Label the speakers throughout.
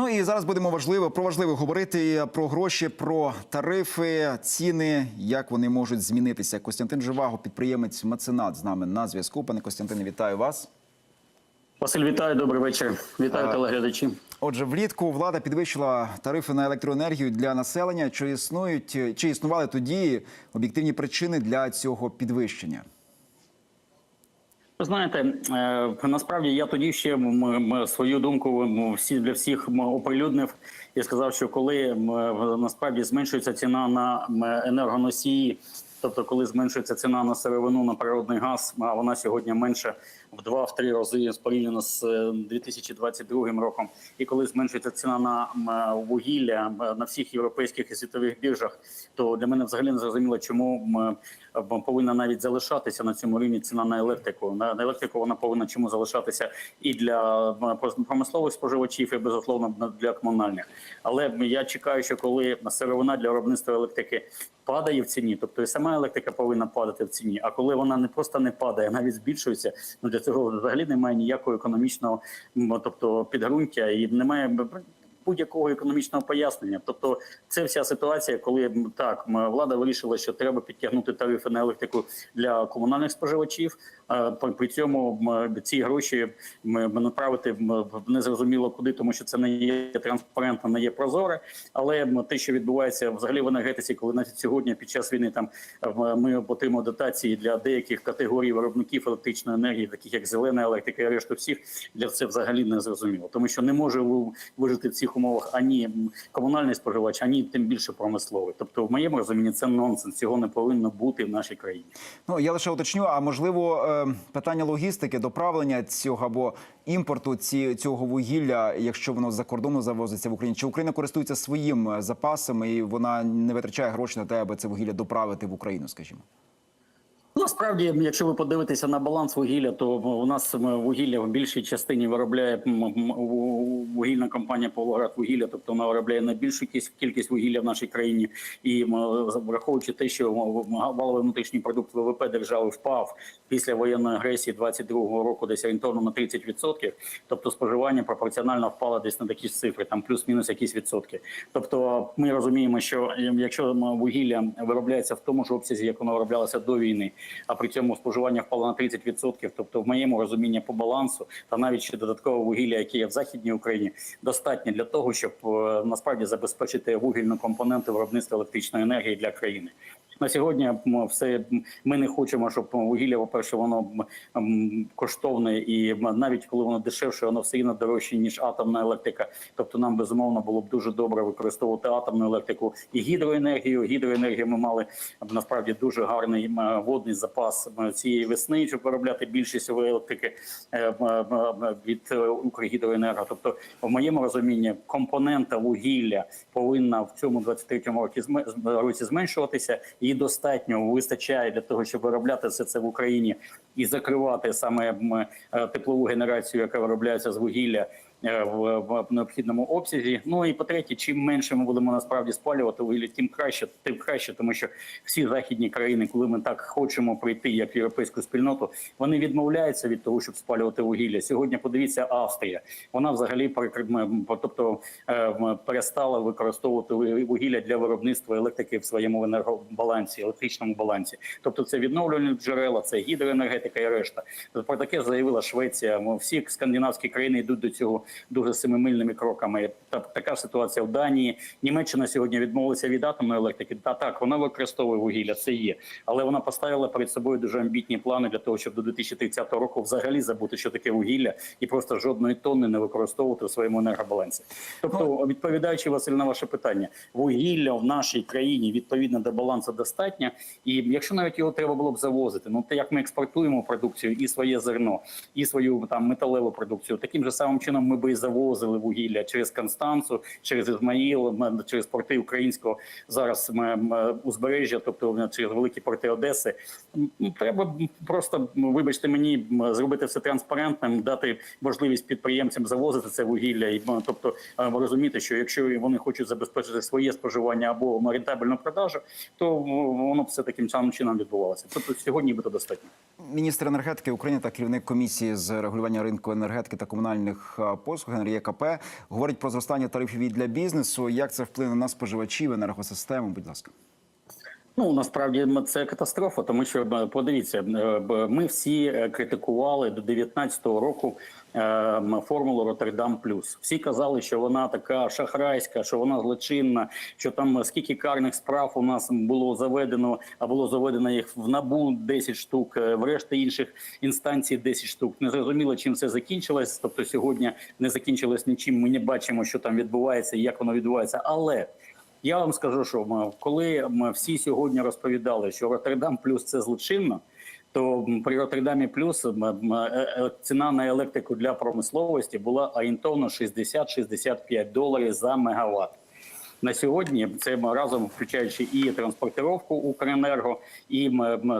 Speaker 1: Ну і зараз будемо важливо про важливе говорити про гроші, про тарифи, ціни, як вони можуть змінитися. Костянтин Живаго, підприємець меценат з нами на зв'язку. Пане Костянтине, вітаю вас.
Speaker 2: Василь, вітаю, добрий вечір. Вітаю
Speaker 1: А,
Speaker 2: телеглядачі.
Speaker 1: Отже, влітку влада підвищила тарифи на електроенергію для населення. Чи існують чи існували тоді об'єктивні причини для цього підвищення?
Speaker 2: Ви знаєте, е, насправді я тоді ще свою думку всі для всіх оприлюднив і сказав, що коли м, насправді зменшується ціна на енергоносії, тобто коли зменшується ціна на сировину на природний газ, а вона сьогодні менше в 2-3 рази порівняно з е, 2022 роком, і коли зменшується ціна на вугілля на всіх європейських і світових біржах, то для мене взагалі не зрозуміло, чому повинна навіть залишатися на цьому рівні ціна на електрику. На електрику вона повинна чому залишатися і для промислових споживачів, і безусловно для комунальних. Але я чекаю, що коли сировина для виробництва електрики падає в ціні, тобто і сама електрика повинна падати в ціні. А коли вона не просто не падає, а навіть збільшується, ну для цього взагалі немає ніякого економічного, тобто підґрунтя і немає будь-якого економічного пояснення. Тобто, це вся ситуація, коли так влада вирішила, що треба підтягнути тарифи на електрику для комунальних споживачів. При цьому ці гроші направити незрозуміло куди, тому що це не є транспарентно, не є прозоре. Але те, що відбувається взагалі в енергетиці, коли навіть сьогодні під час війни там ми отримуємо дотації для деяких категорій виробників електричної енергії, таких як зелена електрика і решту всіх, для це взагалі не зрозуміло, тому що не може вижити в цих умовах ані комунальний споживач, ані тим більше промисловий. Тобто, в моєму розумінні це нонсенс. Цього не повинно бути в нашій країні.
Speaker 1: Ну я лише уточню. А можливо, е, питання логістики, доправлення цього або імпорту ці, цього вугілля, якщо воно за кордону завозиться в Україну, чи Україна користується своїм запасами і вона не витрачає гроші на те, аби це вугілля доправити в Україну, скажімо.
Speaker 2: Насправді, якщо ви подивитеся на баланс вугілля, то у нас вугілля в більшій частині виробляє вугільна компанія Павлоград вугілля, тобто вона виробляє найбільшу кількість- вугілля в нашій країні. І враховуючи те, що валовий внутрішній продукт ВВП держави впав після воєнної агресії 22-го року, десь орієнтовно на 30%, тобто споживання пропорціонально впало десь на такі ж цифри, там плюс-мінус якісь відсотки. Тобто, ми розуміємо, що е, якщо вугілля виробляється в тому ж обсязі, як воно вироблялося до війни, а при цьому споживання впало на 30%, тобто в моєму розумінні по балансу та навіть ще додаткове вугілля, яке є в західній Україні, достатньо для того, щоб е, насправді забезпечити вугільну компоненту виробництва електричної енергії для країни. На сьогодні все ми не хочемо, щоб вугілля, по-перше, воно м, м, коштовне і навіть коли воно дешевше, воно все рівно дорожче ніж атомна електрика. Тобто нам безумовно було б дуже добре використовувати атомну електрику і гідроенергію. Гідроенергію ми мали насправді дуже гарний водний запас цієї весни, щоб виробляти більшість електрики е, від е, Укргідроенерго. Тобто, в моєму розумінні компонента вугілля повинна в цьому 23-му році зме- році Її достатньо вистачає для того, щоб виробляти все це в Україні і закривати саме е, теплову генерацію, яка виробляється з вугілля. Е, В, необхідному обсязі. Ну і по-третє, чим менше ми будемо насправді спалювати вугілля, тим краще, тим краще, тому що всі західні країни, коли ми так хочемо прийти як європейську спільноту, вони відмовляються від того, щоб спалювати вугілля. Сьогодні подивіться Австрія. Вона взагалі тобто е, перестала використовувати вугілля для виробництва електрики в своєму енергобалансі, електричному балансі. Тобто це відновлювальні джерела, це гідроенергетика і решта. Про таке заявила Швеція. Всі скандинавські країни йдуть до цього дуже семимильними кроками. Така ж ситуація в Данії. Німеччина сьогодні відмовилася від атомної електрики. Та так вона використовує вугілля, це є, але вона поставила перед собою дуже амбітні плани для того, щоб до 2030 року взагалі забути, що таке вугілля, і просто жодної тонни не використовувати в своєму енергобалансі. Тобто, відповідаючи Василь на ваше питання, вугілля в нашій країні відповідно до балансу достатньо. І якщо навіть його треба було б завозити, ну те як ми експортуємо продукцію і своє зерно, і свою там металеву продукцію, таким же самим чином ми би завозили вугілля через Констанцу, через Ізмаїл, через порти українського зараз узбережжя, тобто через великі порти Одеси. Треба просто, вибачте мені, зробити все транспарентним, дати можливість підприємцям завозити це вугілля, і тобто розуміти, що якщо вони хочуть забезпечити своє споживання або рентабельну продажу, то воно все таким самим чином відбувалося. Тобто сьогодні буде достатньо.
Speaker 1: Міністр енергетики України та керівник комісії з регулювання ринку енергетики та комунальних е, послуг Генрія КП говорить про зростання тарифів і для бізнесу. Як це вплине на споживачів енергосистему? Будь ласка.
Speaker 2: Ну насправді це катастрофа, тому що е, подивіться, е, ми всі е, критикували до 19-го року формулу Роттердам Плюс. Всі казали, що вона така шахрайська, що вона злочинна, що там скільки карних справ у нас було заведено, а було заведено їх в набу 10 штук, в решті інших інстанцій 10 штук. Не зрозуміло, чим це закінчилось. Тобто сьогодні не закінчилось нічим. Ми не бачимо, що там відбувається і як воно відбувається, але. Я вам скажу, що м, коли ми всі сьогодні розповідали, що Роттердам плюс це злочинно, то при Роттердамі плюс е, е, ціна на електрику для промисловості була орієнтовно 60-65 доларів за мегаватт. На сьогодні це разом включаючи і транспортировку Укренерго, і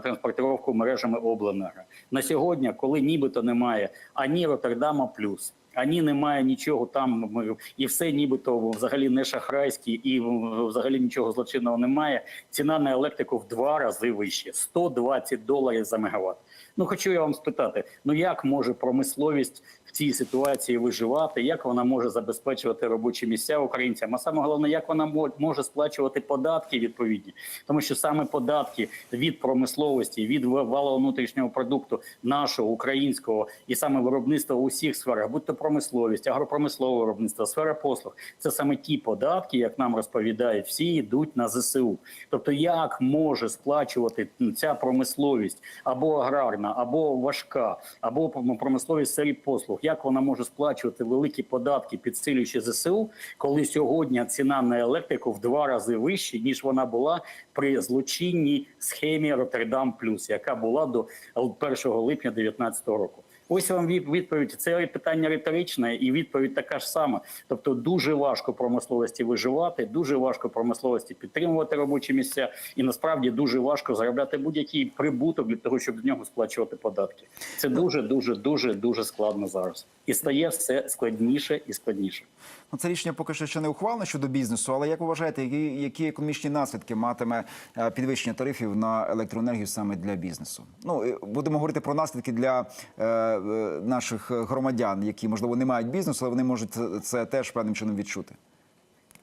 Speaker 2: транспортировку мережами обленерго. На сьогодні, коли нібито немає ані Роттердама плюс. Ані немає нічого там, і все нібито взагалі не шахрайське, і взагалі нічого злочинного немає. Ціна на електрику в два рази вище 120 доларів за мегаватт. Ну хочу я вам спитати: ну як може промисловість в цій ситуації виживати? Як вона може забезпечувати робочі місця українцям? А саме головне, як вона може сплачувати податки відповідні, тому що саме податки від промисловості, від валового внутрішнього продукту нашого українського і саме виробництва у всіх сферах, будь то промисловість, агропромислове виробництво, сфера послуг, це саме ті податки, як нам розповідають, всі йдуть на ЗСУ. Тобто, як може сплачувати ця промисловість або аграрна, або важка, або промисловість в сфері послуг, як вона може сплачувати великі податки, підсилюючи ЗСУ, коли сьогодні ціна на електрику в два рази вища, ніж вона була при злочинній схемі Роттердам Плюс, яка була до 1 липня 2019 року. Ось вам відповідь. Це питання риторичне, і відповідь така ж сама. Тобто, дуже важко промисловості виживати, дуже важко промисловості підтримувати робочі місця, і насправді дуже важко заробляти будь-який прибуток для того, щоб з нього сплачувати податки. Це дуже, дуже, дуже, дуже складно зараз, і стає все складніше і складніше.
Speaker 1: Ну, це рішення поки що ще не ухвалено щодо бізнесу. Але як ви вважаєте, які, які економічні наслідки матиме е, підвищення тарифів на електроенергію саме для бізнесу? Ну будемо говорити про наслідки для е, наших громадян, які можливо не мають бізнесу, але вони можуть це теж певним чином відчути.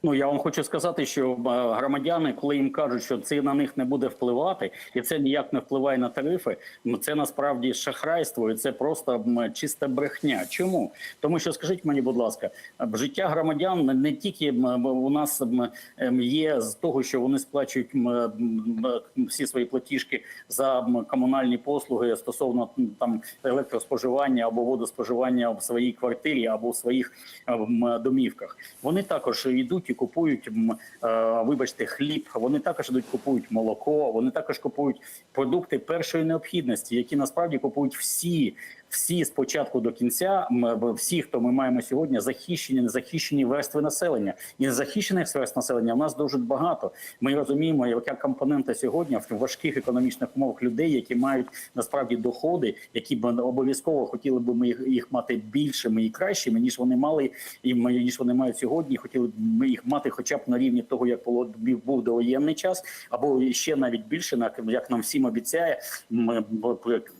Speaker 2: Ну я вам хочу сказати, що е, громадяни, коли їм кажуть, що це на них не буде впливати, і це ніяк не впливає на тарифи. це насправді шахрайство, і це просто чиста брехня. Чому? Тому що скажіть мені, будь ласка, життя громадян не- тільки у нас є з того, що вони сплачують всі свої платіжки за комунальні послуги стосовно там електроспоживання або водоспоживання в своїй квартирі або в своїх домівках. Вони також йдуть і купують, е, вибачте, хліб. Вони також йдуть купують молоко. Вони також купують продукти першої необхідності, які насправді купують всі. Всі з початку до кінця, всі, хто ми маємо сьогодні, захищені, незахищені верстви населення. І незахищених верств населення у нас дуже багато. Ми розуміємо, яка компонента сьогодні в важких економічних умовах людей, які мають насправді доходи, які б обов'язково хотіли б ми їх, мати більшими і кращими, ніж вони мали і ніж вони мають сьогодні. Хотіли б ми їх мати, хоча б на рівні того, як було був довоєнний час, або ще навіть більше, як нам всім обіцяє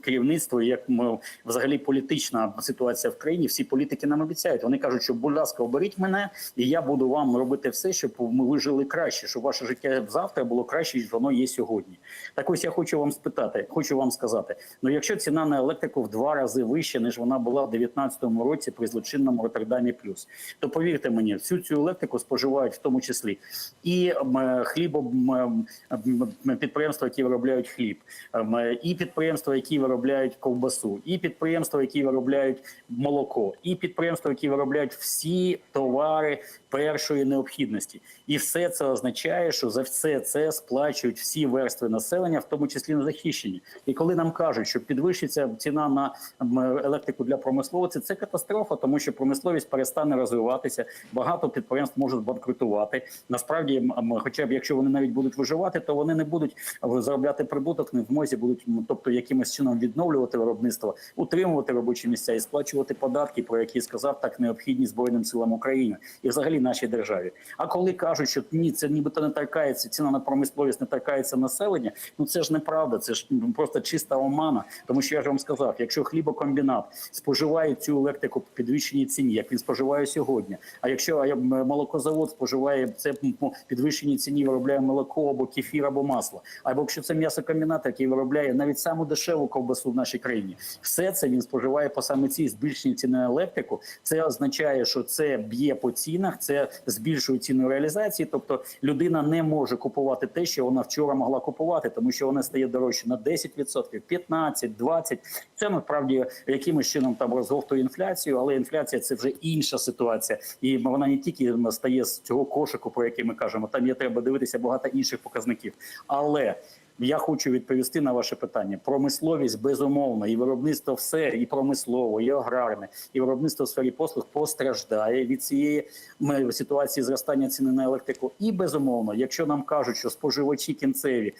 Speaker 2: керівництво, як м, взагалі політична ситуація в країні. Всі політики нам обіцяють. Вони кажуть, що будь ласка, оберіть мене, і я буду вам робити все, щоб ми ви жили краще, щоб ваше життя завтра було краще, ніж воно є сьогодні. Так ось я хочу вам спитати, хочу вам сказати: ну якщо ціна на електрику в два рази вища, ніж вона була в 2019 році при злочинному Роттердамі плюс, то повірте мені, всю цю електрику споживають в тому числі і хлібом підприємства, які виробляють хліб, і підприємства, які виробляють ковбасу, і підприємства, які виробляють молоко, і підприємства, які виробляють всі товари першої необхідності, і все це означає, що за все це сплачують всі верстви населення, в тому числі незахищені. І коли нам кажуть, що підвищиться ціна на електрику для промисловості, це катастрофа, тому що промисловість перестане розвиватися. Багато підприємств можуть банкрутувати. Насправді, хоча б якщо вони навіть будуть виживати, то вони не будуть е, заробляти прибуток, не в змозі будуть, тобто якимось чином відновлювати виробництво, утримувати робочі місця і сплачувати податки, про які сказав так необхідні збройним силам України і взагалі нашій державі. А коли кажуть, що ні, це нібито не торкається ціна на промисловість, не торкається населення. Ну це ж неправда, це ж просто чиста омана. Тому що я ж вам сказав, якщо хлібокомбінат споживає цю електрику по підвищеній ціні, як він споживає сьогодні. А якщо а, молокозавод споживає це по підвищеній ціні, виробляє молоко або кефір, або масло, або якщо це м'ясокомбінат, який виробляє навіть саму дешеву ковбасу в нашій країні, все це він споживає по саме цій збільшеній ціни на електрику. Це означає, що це б'є по цінах, це збільшує ціну реалізації. Тобто людина не може купувати те, що вона вчора могла купувати, тому що вона стає дорожче на 10%, 15%, 20%. Це насправді якимось чином там розговтує інфляцію, але інфляція це вже інша ситуація, і вона не тільки стає цього кошику, про який ми кажемо. Там є треба дивитися багато інших показників, але. Я хочу відповісти на ваше питання. Промисловість безумовно, і виробництво все, і промислово, і аграрне, і виробництво в сфері послуг постраждає від цієї ситуації зростання ціни на електрику. І безумовно, якщо нам кажуть, що споживачі кінцеві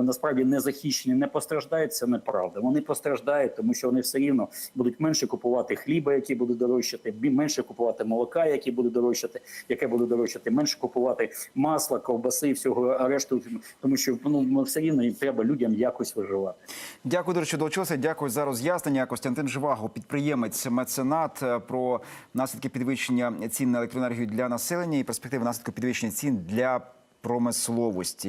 Speaker 2: насправді не захищені, не постраждають, це неправда. Вони постраждають, тому що вони все рівно будуть менше купувати хліба, які будуть дорожчати, менше купувати молока, які будуть дорожчати, яке буде дорожчати, менше купувати масла, ковбаси і всього решту, тому що ну все рівно і треба людям якось виживати.
Speaker 1: Дякую, до що долучилися. Дякую за роз'яснення. Костянтин Живаго, підприємець, меценат е, про наслідки підвищення цін на електроенергію для населення і перспективи наслідку підвищення цін для промисловості.